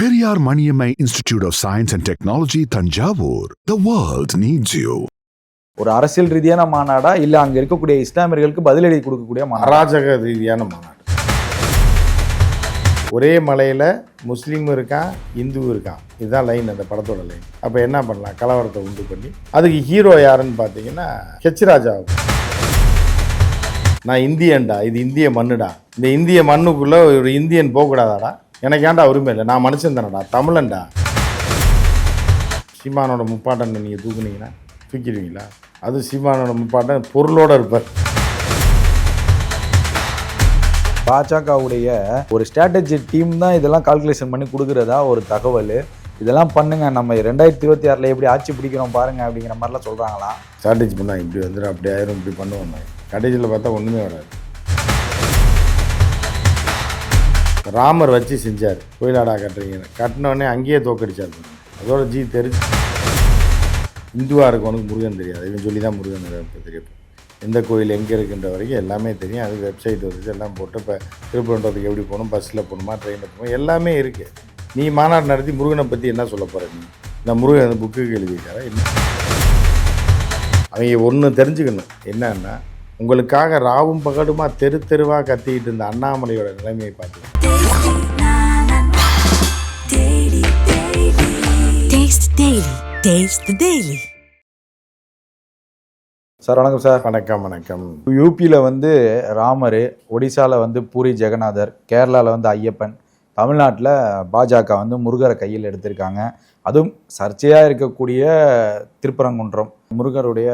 Periyar Maniammai Institute of Science and Technology, Tanjavur. The world needs you. ஒரு அரசியல் ரீதியான மாநாடா? இல்ல அங்க இருக்கக்கூடிய இஸ்லாமியர்களுக்கு பதிலடி கொடுக்கக்கூடிய அராஜக ரீதியான மாநாடு. ஒரே மலையில் முஸ்லீமும் இருக்கான் இந்துவும் இருக்கான் இதுதான் லைன் அந்த படத்தோட லைன் அப்போ என்ன பண்ணலாம்? கலவரத்தை உண்டு பண்ணி. அதுக்கு ஹீரோ யாருன்னு பார்த்தீங்கன்னா ஹெச் ராஜா நான் இந்தியன்டா இது இந்திய மண்ணுடா. இந்த இந்திய மண்ணுக்குள்ளே ஒரு இந்தியன் போகக்கூடாதாடா? எனக்கு ஏன்டா உரிமை இல்லை? நான் மனுஷன் தானடா. தமிழன்டா. சீமானோட முப்பாட்டன் நீங்கள் தூக்குனீங்கன்னா தூக்கிடுவீங்களா? அது சீமானோட முப்பாட்டன் பொருளோட இருப்பார். பாஜகவுடைய ஒரு ஸ்ட்ராட்டஜி டீம் தான் இதெல்லாம் கால்குலேஷன் பண்ணி கொடுக்குறதா ஒரு தகவல். இதெல்லாம் பண்ணுங்க. நம்ம ரெண்டாயிரத்தி இருபத்தி ஆறில் எப்படி ஆட்சி பிடிக்கிறோம் பாருங்க அப்படிங்கிற மாதிரிலாம் சொல்றாங்களாம். ஸ்ட்ராட்டஜி பண்ணாங்க இப்படி வந்துடும் அப்படி ஆயிரும் இப்படி பண்ணுவாங்க கடைசியில் பார்த்தா ஒன்றுமே வராது. ராமர் வச்சு செஞ்சார். கோயிலாடா கட்டுறீங்கன்னு கட்டினோடனே அங்கேயே தோக்கடிச்சார் அதோட ஜி தெரிஞ்சு இந்துவாக இருக்கவனுக்கு முருகன் தெரியாது. இவன் சொல்லி தான் முருகன் இப்போ தெரியும். எந்த கோயில் எங்கே இருக்குன்ற வரைக்கும் எல்லாமே தெரியும். அது வெப்சைட் வந்துச்சு எல்லாம் போட்டு இப்போ திருப்பரன்றதுக்கு எப்படி போகணும் பஸ்ஸில் போகணுமா ட்ரெயினில் போகணும் எல்லாமே இருக்குது நீ மாநாடு நடத்தி முருகனை பற்றி என்ன சொல்ல போகிற நீ? இந்த முருகன் அந்த புக்குக்கு எழுதியிருக்காரா? என்ன? அவங்க ஒன்று தெரிஞ்சுக்கணும். என்னன்னா உங்களுக்காக ராவும் பகடுமா தெரு தெருவாக கத்திக்கிட்டு இருந்த அண்ணாமலையோட நிலைமையை பார்த்து Daily. Taste the Daily. Sir வணக்கம் சார். வணக்கம் வணக்கம். யூபியில் வந்து ராமர் ஒடிசால வந்து பூரி ஜெகநாதர் கேரளாவில் வந்து ஐயப்பன் தமிழ்நாட்டில் பாஜக வந்து முருகரை கையில் எடுத்திருக்காங்க. அதுவும் சர்ச்சையாக இருக்கக்கூடிய திருப்பரங்குன்றம். முருகருடைய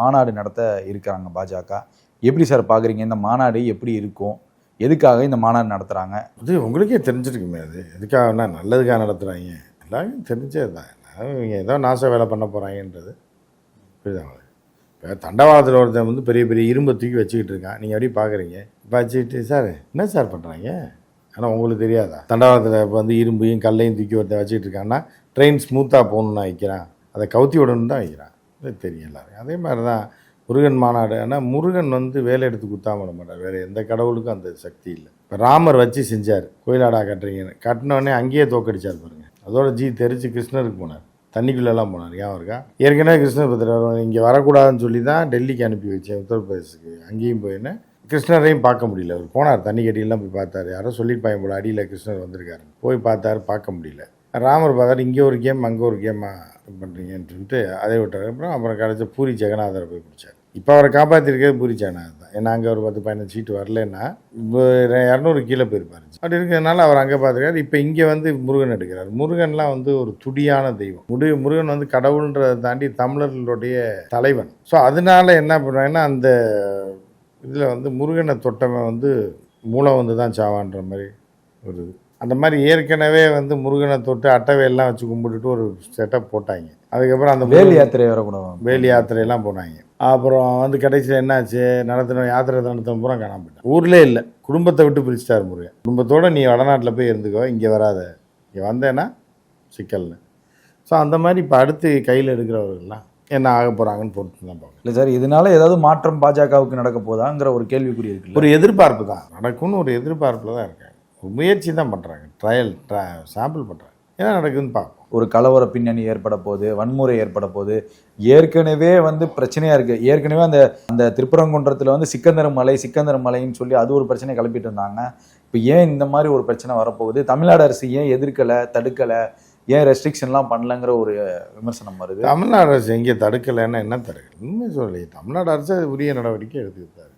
மாநாடு நடத்த இருக்காங்க பாஜக. எப்படி சார் பார்க்குறீங்க இந்த மாநாடு எப்படி இருக்கும்? எதுக்காக இந்த மாநாடு நடத்துகிறாங்க அது உங்களுக்கே தெரிஞ்சிருக்குமே அது. எதுக்காகனா நல்லதுக்காக நடத்துகிறாங்க எல்லாரும் தெரிஞ்சது தான். இவங்க ஏதோ நாச வேலை பண்ண போகிறாங்கன்றது புரியுதா இப்போ தண்டவாளத்தில் ஒருத்தன் வந்து பெரிய பெரிய இரும்பை தூக்கி வச்சுக்கிட்டு இருக்கான். நீங்கள் எப்படி பார்க்குறீங்க இப்போ வச்சுக்கிட்டு சார் என்ன சார் பண்ணுறாங்க ஆனால் உங்களுக்கு தெரியாதா? தண்டவாளத்தில் இப்போ வந்து இரும்பையும் கல்லையும் தூக்கி ஒருத்தன் வச்சுக்கிட்டு இருக்கான்னா ட்ரெயின் ஸ்மூத்தாக போகணுன்னு வைக்கிறான் அதை கவுத்தி விடணுன்னு தான் வைக்கிறான் இது தெரியும் எல்லாரும் அதே மாதிரி தான் முருகன் மாநாடு. ஆனால் முருகன் வந்து வேலை எடுத்து குத்தாம விட மாட்டார். வேறு எந்த கடவுளுக்கும் அந்த சக்தி இல்லை. இப்போ ராமர் வச்சு செஞ்சார். கோயிலாடா கட்டுறீங்கன்னு. கட்டினோடனே அங்கேயே தோக்கடிச்சார் பாருங்க. அதோட ஜி தெரிச்சு கிருஷ்ணருக்கு போனார். தண்ணிக்குள்ளெல்லாம் போனார். ஏன் இருக்கா? ஏற்கனவே கிருஷ்ணர் பத்திர இங்கே வரக்கூடாதுன்னு சொல்லி தான் டெல்லிக்கு அனுப்பி வச்சேன். உத்தரப்பிரதேசுக்கு அங்கேயும் போயின்னு கிருஷ்ணரையும் பார்க்க முடியல. அவர் போனார். தண்ணி கட்டியெல்லாம் போய் பார்த்தாரு. யாரோ சொல்லியிருப்பாங்க போல அடியில் கிருஷ்ணர் வந்திருக்காரு போய் பார்த்தாரு பார்க்க முடியல. ராமர் பார்த்தாரு இங்கே ஒரு கேம் அங்கே ஒரு கேமா பண்ணுறீங்கன்னு சொல்லிட்டு அதை விட்டார். அப்புறம் அப்புறம் கிடச்ச பூரி ஜெகநாதரை போய் பிடிச்சார். இப்போ அவரை காப்பாற்றிருக்கிறது பூரி ஜெகநாதர் ஏன்னா அங்கே ஒரு பத்து பதினஞ்சு சீட்டு வரலன்னா இப்போ இரநூறு கீழே போயிருப்பாரு. அப்படி இருக்கிறதுனால அவர் அங்கே பார்த்துருக்காரு. இப்போ இங்கே வந்து முருகன் எடுக்கிறார். முருகன்லாம் வந்து ஒரு துடியான தெய்வம். முடி முருகன் வந்து கடவுள்ன்றதை தாண்டி தமிழர்களுடைய தலைவன். ஸோ அதனால என்ன பண்ணுறாங்கன்னா அந்த இதில் வந்து முருகனை தொட்டவன் வந்து மூலம் வந்து தான் சாவான்ற மாதிரி ஒரு இது. அந்த மாதிரி ஏற்கனவே வந்து முருகனை தொட்டு அட்டவையெல்லாம் வச்சு கும்பிட்டுட்டு ஒரு செட்டப் போட்டாங்க. அதுக்கப்புறம் அந்த வேல் யாத்திரை வரக்கூடாது வேலி யாத்திரையெல்லாம் போனாங்க. அப்புறம் வந்து கடைசியில் என்னாச்சு? நடத்தின யாத்திரை நடத்தின பூரா காணாம போயிட்டான். ஊர்லே இல்லை. குடும்பத்தை விட்டு பிரிச்சிட்டார் முருகன். குடும்பத்தோட நீ வடநாட்டில் போய் இருந்துக்கோ இங்கே வராத. இங்கே வந்தேன்னா சிக்கல்னு. ஸோ அந்த மாதிரி இப்போ அடுத்து கையில் எடுக்கிறவர்கள்லாம் என்ன ஆக போகிறாங்கன்னு பொறுத்து தான் பார்க்கணும். இல்லை சார் இதனால ஏதாவது மாற்றம் பாஜகவுக்கு நடக்க போதாங்கிற ஒரு கேள்விக்குறி இருக்குல்ல? ஒரு எதிர்பார்ப்பு தான். நடக்கும்னு ஒரு எதிர்பார்ப்பில் தான் இருக்காங்க ஒரு முயற்சி தான் பண்ணுறாங்க ட்ரையல் ட்ரா சாம்பிள் பண்ணுறாங்க என்ன நடக்குதுன்னு பார்ப்போம். ஒரு கலவர பின்னணி ஏற்பட போகுது வன்முறை ஏற்பட போகுது. ஏற்கனவே வந்து பிரச்சனையா இருக்கு. ஏற்கனவே அந்த அந்த திருப்பரங்குன்றத்துல வந்து சிக்கந்தர மலை சிக்கந்தர மலைன்னு சொல்லி அது ஒரு பிரச்சனை கிளப்பிட்டு இருந்தாங்க. இப்போ ஏன் இந்த மாதிரி ஒரு பிரச்சனை வரப்போகுது? தமிழ்நாடு அரசு ஏன் எதிர்க்கலை தடுக்கலை? ஏன் ரெஸ்ட்ரிக்ஷன்லாம் பண்ணலங்கிற ஒரு விமர்சனம் வருது. தமிழ்நாடு அரசு எங்கே தடுக்கலைன்னா என்ன தடுக்கல? உண்மை சொல்லலையே. தமிழ்நாடு அரசு உரிய நடவடிக்கை எடுத்துக்கிட்டாரு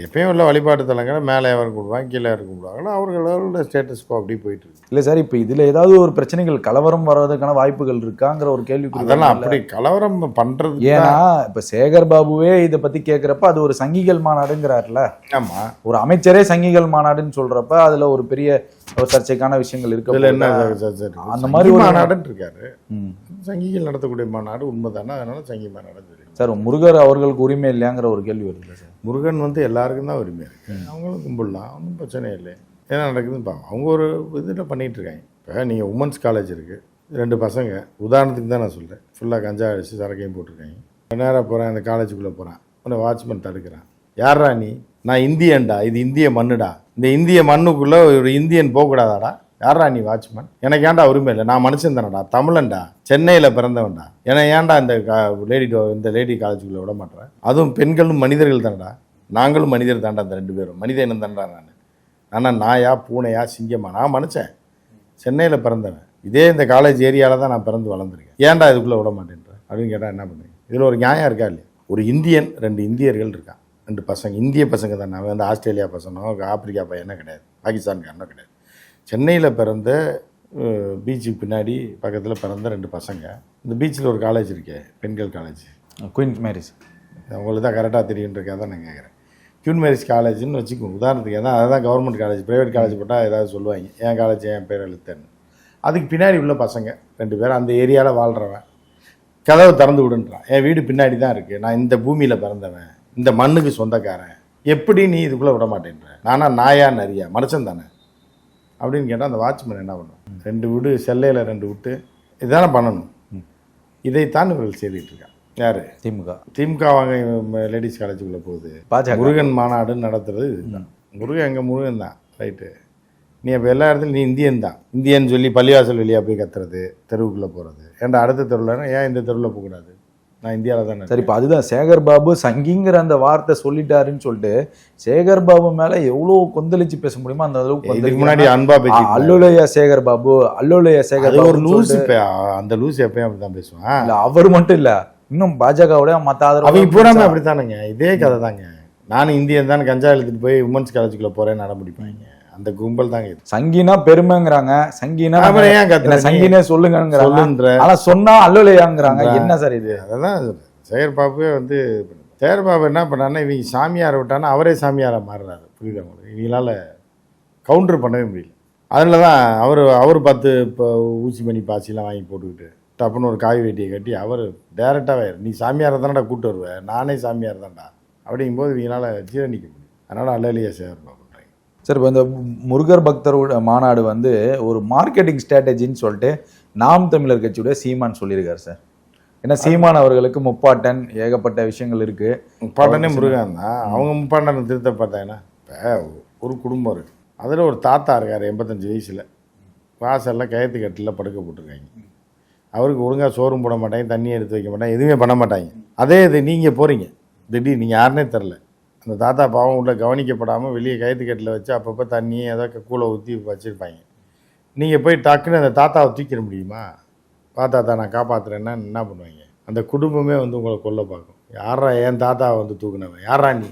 எப்பயும் உள்ள வழிபாட்டு தலங்களை மேலே யாரும் கூடுவாங்க கீழே யாரும் கூடுவாங்களோ அவர்களோட ஸ்டேட்டஸ் கோ அப்படி போயிட்டு இருக்கு. இல்லை சார் இப்போ இதுல ஏதாவது ஒரு பிரச்சனைகள் கலவரம் வர்றதுக்கான வாய்ப்புகள் இருக்காங்கிற ஒரு கேள்விக்குறி அதெல்லாம்? அப்படி கலவரம் பண்ணுறது ஏன்னா இப்ப சேகர் பாபுவே இதை பத்தி கேக்குறப்ப அது ஒரு சங்கிகள் மாநாடுங்கிறாருல. ஆமாம் ஒரு அமைச்சரே சங்கிகள் மாநாடுன்னு சொல்றப்ப அதுல ஒரு பெரிய ஒரு சர்ச்சைக்கான விஷயங்கள் இருக்கு என்ன. அந்த மாதிரி ஒரு- மாநாடுன்னு இருக்காரு. சங்கிகள் நடத்தக்கூடிய மாநாடு உண்மைதானே? அதனால சங்கி மாநாடு சார் முருகர் அவர்களுக்கு உரிமை இல்லையாங்கிற ஒரு கேள்வி வருது சார். முருகன் வந்து எல்லாருக்கும் தான் உரிமை இருக்கு. அவங்களும் கும்பிடலாம் ஒன்றும் பிரச்சனை இல்லை. என்ன நடக்குதுன்னு பார்ப்போம் அவங்க ஒரு இதில் பண்ணிகிட்டு இருக்காங்க. இப்போ நீங்கள் உமன்ஸ் காலேஜ் இருக்குது ரெண்டு பசங்க. உதாரணத்துக்கு தான் நான் சொல்கிறேன் ஃபுல்லாக கஞ்சா அடிச்சு சரக்கையும் போட்டிருக்காங்க. நேராக போகிறேன் அந்த காலேஜுக்குள்ளே போகிறேன் உன்னை வாட்ச்மேன் தடுக்கிறான். யாரா நீ? நான் இந்தியன்டா. இது இந்திய மண்ணுடா. இந்த இந்திய மண்ணுக்குள்ளே ஒரு இந்தியன் போகக்கூடாதாடா? யாரா நீ வாட்ச்மேன்? எனக்கு ஏன்டா உரிமை இல்லை? நான் மனுஷன் தானடா. தமிழன்டா. சென்னையில் பிறந்தவன்டா. என்னை ஏன்டா இந்த லேடி இந்த லேடி காலேஜுக்குள்ளே விட மாட்டேறேன் அதுவும் பெண்களும் மனிதர்கள் தானடா. நாங்களும் மனிதர் தாண்டா அந்த ரெண்டு பேரும். மனித இனம் தான்டா நான்? ஆனால் நாயா பூனையா சிங்கமா? நான் மனுஷன். சென்னையில் பிறந்தவன். இதே இந்த காலேஜ் ஏரியாவில் தான் நான் பிறந்து வளர்ந்துருக்கேன். ஏன்டா இதுக்குள்ளே விட மாட்டேன்ற? அப்படின்னு கேட்டால் என்ன பண்ணுறேன் இதில் ஒரு நியாயம் இருக்கா இல்லையா? ஒரு இந்தியன் ரெண்டு இந்தியர்கள் இருக்கான். ரெண்டு பசங்க. இந்திய பசங்க தான். அவன் வந்து ஆஸ்திரேலியா பசனோ ஆப்பிரிக்கா பையனோ கிடையாது. பாகிஸ்தான்காரனோ கிடையாது. சென்னையில் பிறந்த பீச்சுக்கு பின்னாடி பக்கத்தில் பிறந்த ரெண்டு பசங்க. இந்த பீச்சில் ஒரு காலேஜ் இருக்கே பெண்கள் காலேஜ் குயின்ஸ் மேரிஸ் உங்களுக்கு தான் கரெக்டாக தெரியுன்றக்காக தான் நான் கேட்குறேன் கியூன் மேரிஸ் காலேஜ்னு வச்சுக்கோங்க. உதாரணத்துக்கு ஏன்னா அதுதான் கவர்மெண்ட் காலேஜ் ப்ரைவேட் காலேஜ் போட்டால் ஏதாவது சொல்லுவாங்க என் காலேஜ் என் பேர் எழுத்தன்னு. அதுக்கு பின்னாடி உள்ள பசங்க ரெண்டு பேரும் அந்த ஏரியாவில் வாழ்கிறவன் கதவை திறந்து விடுன்றான். என் வீடு பின்னாடி தான் இருக்குது நான் இந்த பூமியில் பிறந்தவன். இந்த மண்ணுக்கு சொந்தக்காரன். எப்படி நீ இதுக்குள்ளே விட மாட்டேன்ற? நானா நாயா நரியா மனுஷன் தானே. அப்படின்னு கேட்டால் அந்த வாட்ச்மேன் என்ன பண்ணும்? ரெண்டு வீடு செல்லையில் ரெண்டு விட்டு இதுதானே பண்ணணும். இதைத்தான் இவர்கள் செய்துட்டு இருக்காங்க. யார்? திமுக. திமுக வாங்க லேடிஸ் காலேஜுக்குள்ளே போகுது. பாஜக. முருகன் மாநாடுன்னு நடத்துறது இதுதான் முருகன் எங்கள் முருகன் தான். ரைட்டு நீ அப்போ எல்லா இடத்துலையும் நீ இந்தியன் தான். இந்தியன் சொல்லி பள்ளிவாசல் வெளியே போய் கத்துறது தெருவுக்குள்ளே போகிறது ஏன்டா அடுத்த தெருவில் ஏன் இந்த தெருவில் போகக்கூடாது? நான் இந்தியாவில் தானே சரி இப்போ அதுதான். சேகர் பாபு சங்கிங்கிற அந்த வார்த்தை சொல்லிட்டாருன்னு சொல்லிட்டு சேகர் பாபு மேல எவ்வளவு கொந்தளிச்சு பேச முடியுமோ அந்த அளவுக்கு முன்னாடி அன்பா. பேசி அல்லுலையா சேகர் பாபு அல்லுலையா சேகர் ஒரு லூஸ் அந்த லூஸ் எப்பயும் அப்படி தான் பேசுவான். இல்ல அவர் மட்டும் இல்ல இன்னும் மத்த அவங்க ஆதரவு பூராமே அப்படித்தானுங்க. இதே கதை தாங்க நானும் இந்தியன் தான் கஞ்சா எழுதிட்டு போய் உமன்ஸ் காலேஜுக்குள்ளே போகிறேன் நடமுடிப்பாங்க அந்த கும்பல் தாங்க சங்கினா பெருமைங்கிறாங்க. சங்கினா அப்புறம் ஏன் கத்துற? சங்கினே சொல்லுங்கிறாங்க ஆனா சொன்னா அல்லுலையாங்கிறாங்க. என்ன சார் இது? அதெல்லாம் சேகர் பாபுவே வந்து சேகர் பாபு என்ன பண்ணாருன்னா இவங்க சாமியாரை விட்டானா அவரே சாமியாரை மாறுறாரு. புரியுதா உங்களுக்கு? இவங்களால கவுண்டர் பண்ணவே முடியல. அதில் தான் அவர் அவர் பத்து இப்போ ஊசி மணி பாசிலாம் வாங்கி போட்டுக்கிட்டு டப்புன்னு ஒரு காய் வேட்டியை கட்டி அவர் டேரெக்டாகவே நீ சாமியாரை தானடா கூட்டு வருவேன் நானே சாமியார் தான்டா. அப்படிங்கும்போது இவங்களால ஜீரணிக்க முடியும் அதனால் அல்லலியா பாபுன்றாங்க சார் இப்போ இந்த முருகர் பக்தரோட மாநாடு வந்து ஒரு மார்க்கெட்டிங் ஸ்ட்ராட்டஜின்னு சொல்லிட்டு நாம் தமிழர் கட்சியோட சீமான் சொல்லியிருக்காரு சார். ஏன்னா சீமான் அவர்களுக்கு முப்பாட்டன் ஏகப்பட்ட விஷயங்கள் இருக்கு. முப்பாட்டனே முருகன் தான். அவங்க முப்பாட்டனை திருத்த பார்த்தாங்கன்னா இப்போ ஒரு குடும்பம் இருக்குது அதில் ஒரு தாத்தா இருக்கார் எண்பத்தஞ்சு வயசில். வாசலில் கயத்து கட்டில் படுக்க போட்டிருக்காங்க. அவருக்கு ஒழுங்காக சோறும் போட மாட்டாங்க தண்ணி எடுத்து வைக்க மாட்டாங்க எதுவுமே பண்ண மாட்டாங்க. அதே இது நீங்கள் போகிறீங்க திடீர் நீங்கள் யாருனே தெரில அந்த தாத்தா பாவம் உள்ள கவனிக்கப்படாமல் வெளியே கயிறு கட்டில் வச்சு அப்பப்போ தண்ணி ஏதோ கூலை ஊற்றி வச்சுருப்பாங்க. நீங்கள் போய் டக்குன்னு அந்த தாத்தாவை தூக்கிட முடியுமா? வா தாத்தா நான் காப்பாற்றுறேன்னா என்ன பண்ணுவீங்க? அந்த குடும்பமே வந்து உங்களை கொல்ல பார்க்கும். யாரா என் தாத்தாவை வந்து தூக்குனவன்? யாரா நீ?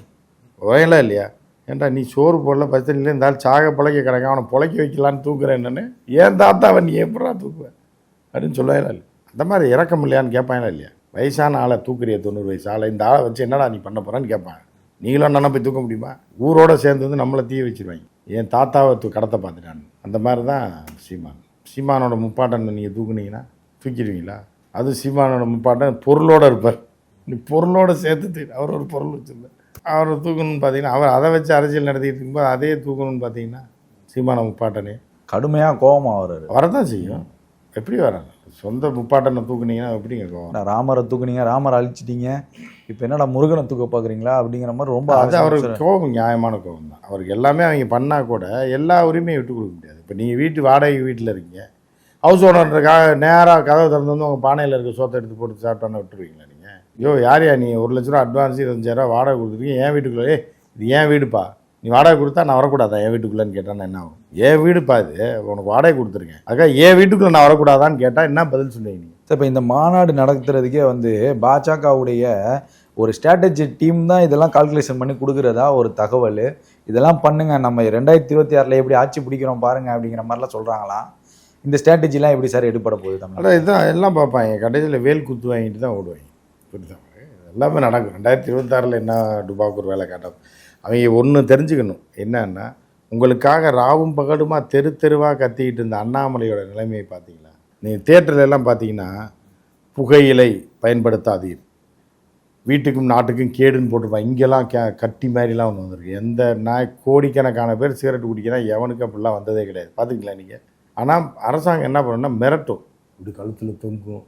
உரையெல்லாம் இல்லையா? ஏன்டா நீ சோறு போடல பச்சனில் இருந்தாலும் சாக பிழைக்க கிடக்க அவனை பிழைக்க வைக்கலான்னு தூக்குறேன் என்னன்னு ஏன் தாத்தாவை நீ எப்படா தூக்குவேன் அப்படின்னு சொல்லவே இல்லை அந்த மாதிரி இறக்கம் இல்லையான்னு கேட்பாங்களா இல்லையா? வயசான ஆளை தூக்குறிய தொண்ணூறு வயசு ஆளை. இந்த ஆளை வச்சு என்னடா நீ பண்ண போகிறான்னு கேட்பாங்க. நீங்களும் அண்ணனை போய் தூக்க முடியுமா? ஊரோட சேர்ந்து வந்து நம்மளை தீய வச்சிருவாங்க. என் தாத்தாவை தூ கடத்த பார்த்துட்டான். அந்த மாதிரி தான் சீமான். சீமானோட முப்பாட்டன் நீங்கள் தூக்குனீங்கன்னா தூக்கிடுவீங்களா? அது சீமானோட முப்பாட்டன் பொருளோட இருப்பார். நீ பொருளோட சேர்த்து தூக்கு. அவர் ஒரு பொருள் வச்சிருந்தார் அவரை தூக்கணும்னு பார்த்தீங்கன்னா அவர் அதை வச்சு அரசியல் நடத்திட்டு இருக்கும்போது அதே தூக்கணும்னு பார்த்தீங்கன்னா சீமான முப்பாட்டனே. கடுமையா கோபமா வர்றாரு. வரதான் செய்யும். எப்படி வராங்க சொந்த முப்பாட்டனை தூக்குனீங்கன்னா எப்படிங்க நான் ராமரை தூக்குனீங்க ராமரை அழிச்சிட்டீங்க. இப்போ என்னடா முருகனை தூக்க பாக்குறீங்களா அப்படிங்கிற மாதிரி ரொம்ப அது அவருக்கு. கோபம் நியாயமான கோபம் தான். அவருக்கு எல்லாமே அவங்க பண்ணால் கூட எல்லா உரிமையும் விட்டு கொடுக்க முடியாது. இப்போ நீங்கள் வீட்டு வாடகை வீட்டில் இருக்கீங்க. ஹவுஸ் ஓனருக்காக நேராக கதவை திறந்து வந்து உங்கள் பானையில் இருக்க சோத்தை எடுத்து போட்டு சாப்பிட்டான்னு விட்டுருவீங்களா நீங்கள் ஐயோ யார் யா நீ? ஒரு லட்ச ரூபா அட்வான்ஸ் இருபத்தஞ்சாயிரம் வாடகை கொடுத்துருக்கீங்க என் வீட்டுக்குள்ளே. இது ஏன் வீடுப்பா. நீ வாடகை கொடுத்தா நான் வரக்கூடாதா என் வீட்டுக்குள்ளேன்னு கேட்டால் என்ன ஆகும்? என் வீடுப்பா இது. உனக்கு வாடகை கொடுத்துருக்கேன் அதுக்காக என் வீட்டுக்குள்ளே நான் வரக்கூடாதான்னு கேட்டால் என்ன பதில் சொல்லுவீங்க சார் இப்போ இந்த மாநாடு நடத்துறதுக்கே வந்து பாஜகவுடைய ஒரு ஸ்ட்ராட்டஜி டீம் தான் இதெல்லாம் கால்குலேஷன் பண்ணி கொடுக்குறதா ஒரு தகவல். இதெல்லாம் பண்ணுங்க. நம்ம ரெண்டாயிரத்தி இருபத்தி ஆறில் எப்படி ஆட்சி பிடிக்கிறோம் பாருங்க அப்படிங்கிற மாதிரிலாம் சொல்கிறாங்களாம் இந்த ஸ்ட்ராட்டஜிலாம் எப்படி சார் எடுப்பட போகுது தமிழ் இதுதான் எல்லாம் பார்ப்பாங்க கடைசியில் வேல் குத்து வாங்கிட்டு தான் ஓடுவாங்க புரியுதா? எல்லாமே நடக்கும். ரெண்டாயிரத்தி இருபத்தாறில் என்ன டுபாக்கு ஒரு வேலை காட்டும்? அவங்க ஒன்று தெரிஞ்சுக்கணும். என்னன்னா உங்களுக்காக ராவும் பகடுமா தெரு தெருவாக கத்திக்கிட்டு இருந்த அண்ணாமலையோட நிலைமையை பார்த்தீங்களா? நீங்கள் தேட்டரில் எல்லாம் பார்த்தீங்கன்னா புகையிலை பயன்படுத்தாதீர். வீட்டுக்கும் நாட்டுக்கும் கேடுன்னு போட்டிருப்பான் இங்கெல்லாம் கே கட்டி மாதிரிலாம் ஒன்று வந்திருக்கு. எந்த நாய் கோடிக்கணக்கான பேர் சிகரெட் குடிக்கிறா எவனுக்கு அப்படிலாம் வந்ததே கிடையாது. பார்த்துங்களா நீங்கள் ஆனால் அரசாங்கம் என்ன பண்ணணும்னா மிரட்டும். இப்படி கழுத்தில் தொங்கும்.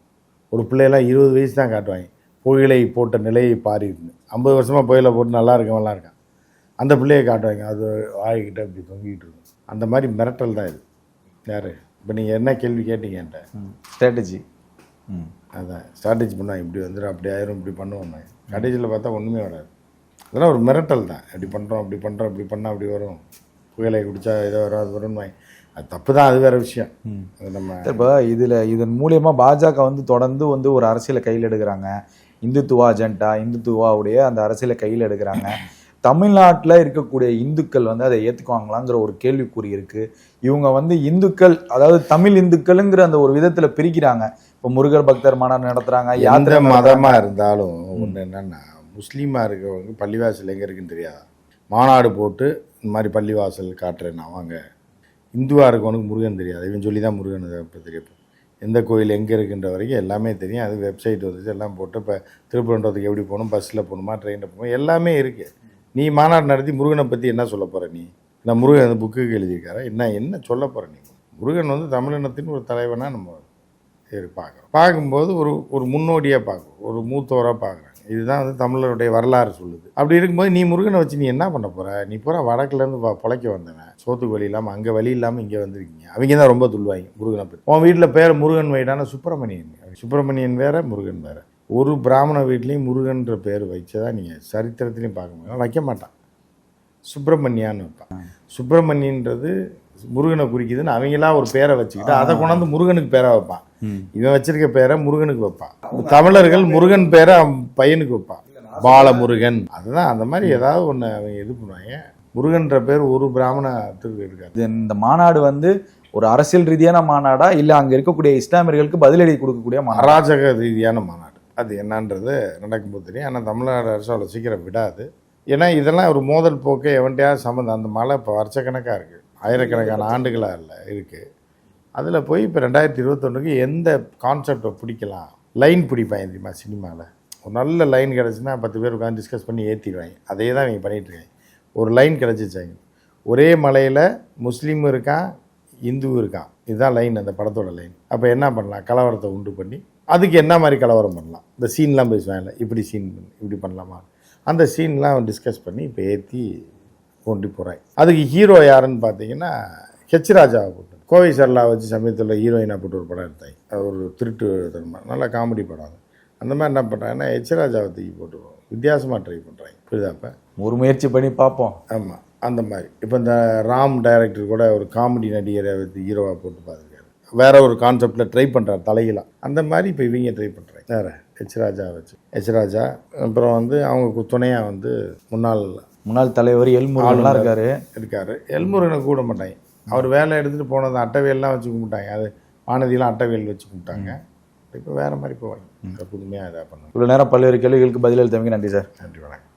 ஒரு பிள்ளையெல்லாம் இருபது வயசு தான் காட்டுவாங்க. புகையிலை போட்ட நிலையை பாரின்னு ஐம்பது வருஷமாக புயலை போட்டு நல்லா இருக்கவன்லாம் இருக்கான். அந்த பிள்ளையை காட்டுவாங்க. அது வாய்கிட்ட இப்படி தொங்கிட்டு இருக்கும். அந்த மாதிரி மிரட்டல் தான் இது. யார்? இப்போ நீங்கள் என்ன கேள்வி கேட்டீங்க என்கிட்ட? ஸ்ட்ராட்டஜி ம். அதான். ஸ்ட்ராட்டஜி பண்ணால் இப்படி வந்துடும் அப்படி ஆயிரும் இப்படி பண்ணுவோம் கடைசியில் பார்த்தா ஒன்றுமே வராது. அதெல்லாம் ஒரு மிரட்டல் தான். இப்படி பண்ணுறோம் அப்படி பண்ணுறோம் இப்படி பண்ணால் அப்படி வரும். புயலை குடித்தா ஏதோ வரும் அது வரும்னு அது தப்பு தான் அது வேறு விஷயம். அது நம்ம இப்போ இதில் இதன் மூலியமாக பாஜக வந்து தொடர்ந்து வந்து ஒரு அரசியலை கையில் எடுக்கிறாங்க. இந்துத்துவா அஜெண்டா இந்துத்துவாவுடைய அந்த அரசியலை கையில் எடுக்கிறாங்க. தமிழ்நாட்டில் இருக்கக்கூடிய இந்துக்கள் வந்து அதை ஏற்றுக்குவாங்களாங்கிற ஒரு கேள்விக்குறி இருக்கு. இவங்க வந்து இந்துக்கள் அதாவது தமிழ் இந்துக்கள்ங்கிற அந்த ஒரு விதத்தில் பிரிக்கிறாங்க. இப்போ முருகர் பக்தர் மாநாடு யாத்திரை நடத்துறாங்க. மதமாக இருந்தாலும் ஒன்று என்னன்னா முஸ்லீமாக இருக்கவங்க பள்ளிவாசல் எங்கே இருக்குன்னு தெரியாதா? மாநாடு போட்டு இந்த மாதிரி பள்ளிவாசல் காட்டுறேன் நான் வாங்க. இந்துவாக இருக்கவனுக்கு முருகன் தெரியாது. இவன் சொல்லி தான் முருகன் இப்போ தெரியும் எந்த கோயில் எங்கே இருக்குன்ற வரைக்கும் எல்லாமே தெரியும். அது வெப்சைட் வந்துச்சு எல்லாம் போட்டு இப்போ திருப்பரன்றதுக்கு எப்படி போகணும் பஸ்ஸில் போகணுமா ட்ரெயினில் போகணும் எல்லாமே இருக்குது நீ மாநாடு நடத்தி முருகனை பற்றி என்ன சொல்ல போகிற நீ? நான் முருகன் அந்த புக்குக்கு எழுதியிருக்காரா? என்ன என்ன சொல்ல போகிற நீ? முருகன் வந்து தமிழினத்தின் ஒரு தலைவனாக நம்ம சரி பார்க்குறோம். பார்க்கும்போது ஒரு ஒரு முன்னோடியாக பார்க்குறோம். ஒரு மூத்தவராக பார்க்குறேன். இதுதான் வந்து தமிழருடைய வரலாறு சொல்லுது. அப்படி இருக்கும்போது நீ முருகனை வச்சு நீ என்ன பண்ண போகிற நீ பூரா வடக்குலேருந்து பொழைக்க வந்தவன் சோத்துக்கு வழி இல்லாமல் அங்கே வழி இல்லாமல் இங்கே வந்திருக்கீங்க. அவங்க தான் ரொம்ப துள்வாங்க முருகனை பற்றி உன் வீட்டில் பேர் முருகன் வைடான சுப்பிரமணியன். சுப்பிரமணியன் வேற முருகன் வேறு. ஒரு பிராமண வீட்லேயும் முருகன்ற பேர் வச்சதா நீங்கள் சரித்திரத்துலையும் பார்க்க முடியும். வைக்க மாட்டான். சுப்பிரமணியான்னு வைப்பான். சுப்பிரமணியன்றது முருகனை குறிக்குதுன்னு அவங்களா ஒரு பேரை வச்சுக்கிட்டு அதை கொண்டாந்து முருகனுக்கு பேரை வைப்பான். இவன் வச்சிருக்க பேரை முருகனுக்கு வைப்பான். தமிழர்கள் முருகன் பேரை பையனுக்கு வைப்பான். பாலமுருகன். அதுதான் அந்த மாதிரி ஏதாவது ஒன்று அவங்க இது பண்ணுவாங்க. முருகன்ற பேர் ஒரு பிராமணத்துக்கு இருக்காது. இந்த மாநாடு வந்து ஒரு அரசியல் ரீதியான மாநாடா? இல்லை அங்கே இருக்கக்கூடிய இஸ்லாமியர்களுக்கு பதிலடி கொடுக்கக்கூடிய அராஜக ரீதியான மாநாடு. அது என்னன்றது நடக்கும்போது தெரியும். ஆனால் தமிழ்நாடு அரசு அவ்வளோ சீக்கிரம் விடாது. ஏன்னா இதெல்லாம் ஒரு மோதல் போக்கு எவன்ட்டையாவது சம்மந்தம். அந்த மலை இப்போ வருஷக்கணக்காக இருக்குது ஆயிரக்கணக்கான ஆண்டுகளாக இல்லை இருக்குது அதில் போய் இப்போ ரெண்டாயிரத்தி இருபத்தொன்றுக்கு எந்த கான்செப்டை பிடிக்கலாம்? லைன் பிடிப்பாங்க தெரியுமா சினிமாவில் ஒரு நல்ல லைன் கிடச்சுன்னா பத்து பேர் உட்காந்து டிஸ்கஸ் பண்ணி ஏற்றிடுவாங்க அதே தான் இவங்க பண்ணிகிட்டு இருக்காங்க ஒரு லைன் கிடச்சிச்சாங்க. ஒரே மலையில் முஸ்லீம் இருக்கான் இந்து இருக்கான். இதுதான் லைன் அந்த படத்தோட லைன் அப்போ என்ன பண்ணலாம்? கலவரத்தை உண்டு பண்ணி அதுக்கு என்ன மாதிரி கலவரம் பண்ணலாம்? இந்த சீன்லாம் பேசுவாங்கல்ல இப்படி சீன் இப்படி பண்ணலாமா? அந்த சீன்லாம் டிஸ்கஸ் பண்ணி இப்போ ஏற்றி கொண்டு போகிறாங்க அதுக்கு ஹீரோ யாருன்னு பார்த்தீங்கன்னா ஹெச் ராஜாவை போட்டு கோவை சரளா வச்சு சமயத்தில் ஹீரோயினாக போட்டு ஒரு படம் எடுத்தாங்க அது ஒரு திருட்டு தன்மை நல்ல காமெடி படம் அந்த மாதிரி என்ன பண்ணுறாங்கன்னா ஹெச் ராஜாவை தூக்கி போட்டுருவோம் வித்தியாசமாக ட்ரை பண்ணுறாங்க புரியுதாப்ப ஒரு முயற்சி பண்ணி பார்ப்போம். ஆமாம் அந்த மாதிரி. இப்போ இந்த ராம் டைரக்டர் கூட ஒரு காமெடி நடிகரை ஹீரோவாக போட்டு பார்த்துருக்காரு. வேற ஒரு கான்செப்டில் ட்ரை பண்ணுறாரு தலையிலாம் அந்த மாதிரி இப்போ இவங்க ட்ரை பண்ணுறாங்க வேற ஹெச் ராஜா வச்சு. ஹெச் ராஜா அப்புறம் வந்து அவங்க துணையாக வந்து முன்னாள் முன்னாள் தலைவர் எல்முருகன்லாம் இருக்காரு. இருக்காரு. எல்முருகனை கூட மாட்டாங்க. அவர் வேலை எடுத்துகிட்டு போனது அட்டவியல்லாம் வச்சு கும்பிட்டாங்க. அது வானதியெல்லாம் அட்டவியல் வச்சு கும்பிட்டாங்க. இப்போ வேற மாதிரி போவாங்க புதுமையாக இதாக பண்ணுவாங்க இவ்வளோ நேரம் பல்வேறு கேள்விகளுக்கு பதிலளித்தவங்க நன்றி சார். நன்றி வணக்கம்.